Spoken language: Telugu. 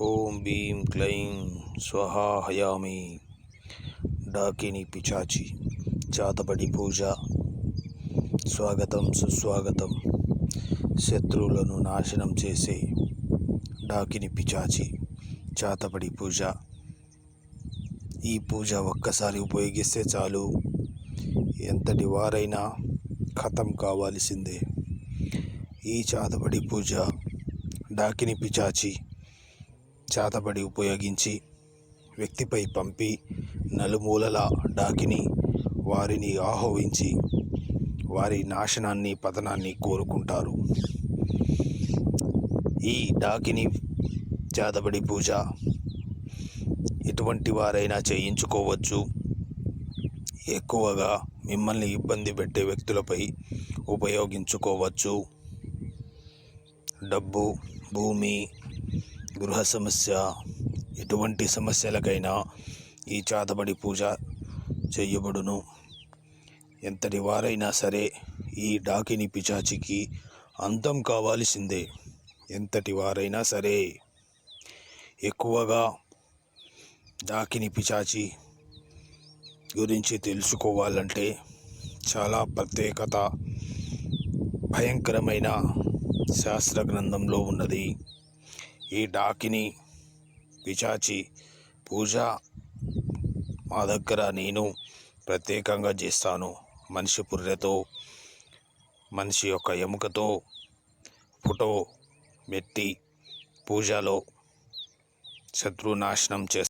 ఓం భీం క్లైం స్వహా హయామి డాకిని పిచాచి చాతబడి పూజ. స్వాగతం సుస్వాగతం. శత్రువులను నాశనం చేసే డాకిని పిచాచి చాతబడి పూజ. ఈ పూజ ఒక్కసారి ఉపయోగిస్తే చాలు. ఎంతటి వారైనా ఖతం కావాల్సిందే. ఈ చాతబడి పూజ డాకిని పిచాచి చాతబడి ఉపయోగించి వ్యక్తిపై పంపి నలుమూలల డాకిని వారిని ఆహ్వానించి వారి నాశనాన్ని పతనాన్ని కోరుకుంటారు. ఈ డాకిని చేతబడి పూజ ఎటువంటి వారైనా చేయించుకోవచ్చు. ఎక్కువగా మిమ్మల్ని ఇబ్బంది పెట్టే వ్యక్తులపై ఉపయోగించుకోవచ్చు. డబ్బు భూమి గృహ సమస్య ఎటువంటి సమస్యలకైనా ఈ చాతబడి పూజ చేయబడును. ఎంతటి వారైనా సరే ఈ డాకిని పిచాచికి అంతం కావాల్సిందే. ఎంతటి వారైనా సరే ఎక్కువగా డాకిని పిచాచి గురించి తెలుసుకోవాలంటే చాలా ప్రత్యేకత భయంకరమైన శాస్త్ర గ్రంథంలో ఉన్నది. ఈ డాకిని పిచాచి పూజ మా దగ్గర నేను ప్రత్యేకంగా చేస్తాను. మనిషి పుర్రెతో మనిషి యొక్క ఎముకతో ఫోటో పెట్టి పూజలో శత్రునాశనం చేస్తాను